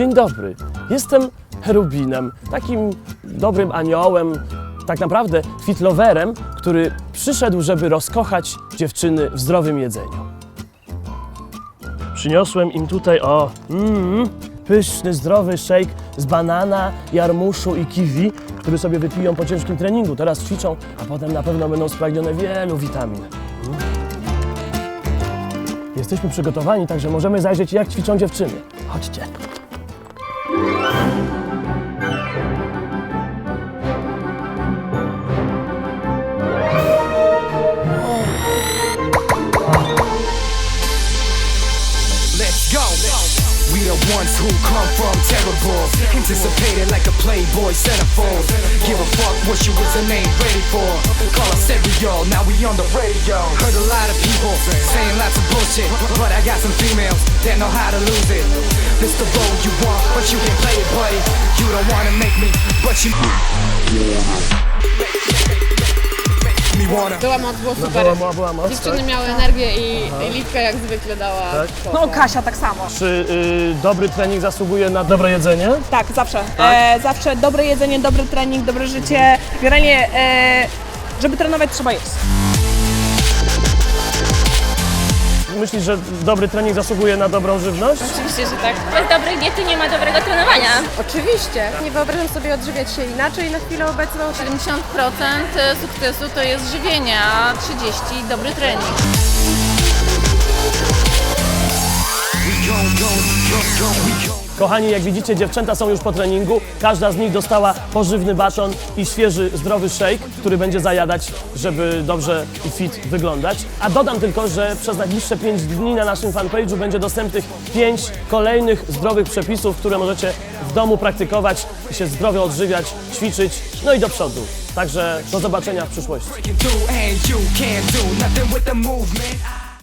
Dzień dobry, jestem Cherubinem, takim dobrym aniołem, tak naprawdę fitlowerem, który przyszedł, żeby rozkochać dziewczyny w zdrowym jedzeniu. Przyniosłem im tutaj, o, mm, pyszny, zdrowy shake z banana, jarmuszu i kiwi, który sobie wypiją po ciężkim treningu. Teraz ćwiczą, a potem na pewno będą spragnione wielu witamin. Jesteśmy przygotowani, także możemy zajrzeć, jak ćwiczą dziewczyny. Chodźcie. Let's go. We the ones who come from terrible. Anticipated like a playboy centerfold. What you wasn't ain't ready for. Call us stereo, now we on the radio. Heard a lot of people saying lots of bullshit. But I got some females that know how to lose it. This the road you want, but you can't play it, buddy. You don't wanna make me, but you me wanna. Była moc, było super. Była, była, była moc, Dziewczyny tak? miały energię i, i Liwka jak zwykle dała. spoko. No Kasia tak samo. Czy y, dobry trening zasługuje na dobre jedzenie? Tak, zawsze. E, zawsze dobre jedzenie, dobry trening, dobre życie. Generalnie, e, żeby trenować trzeba jeść. Myślisz, że dobry trening zasługuje na dobrą żywność? Oczywiście, że tak. Bez dobrej diety nie ma dobrego trenowania. Oczywiście. Nie wyobrażam sobie odżywiać się inaczej na chwilę obecną. 70% sukcesu to jest żywienie, a 30% dobry trening. Kochani, jak widzicie, dziewczęta są już po treningu. Każda z nich dostała pożywny baton i świeży, zdrowy shake, który będzie zajadać, żeby dobrze i fit wyglądać. A dodam tylko, że przez najbliższe 5 dni na naszym fanpage'u będzie dostępnych 5 kolejnych zdrowych przepisów, które możecie w domu praktykować się zdrowo odżywiać, ćwiczyć, no i do przodu. Także do zobaczenia w przyszłości.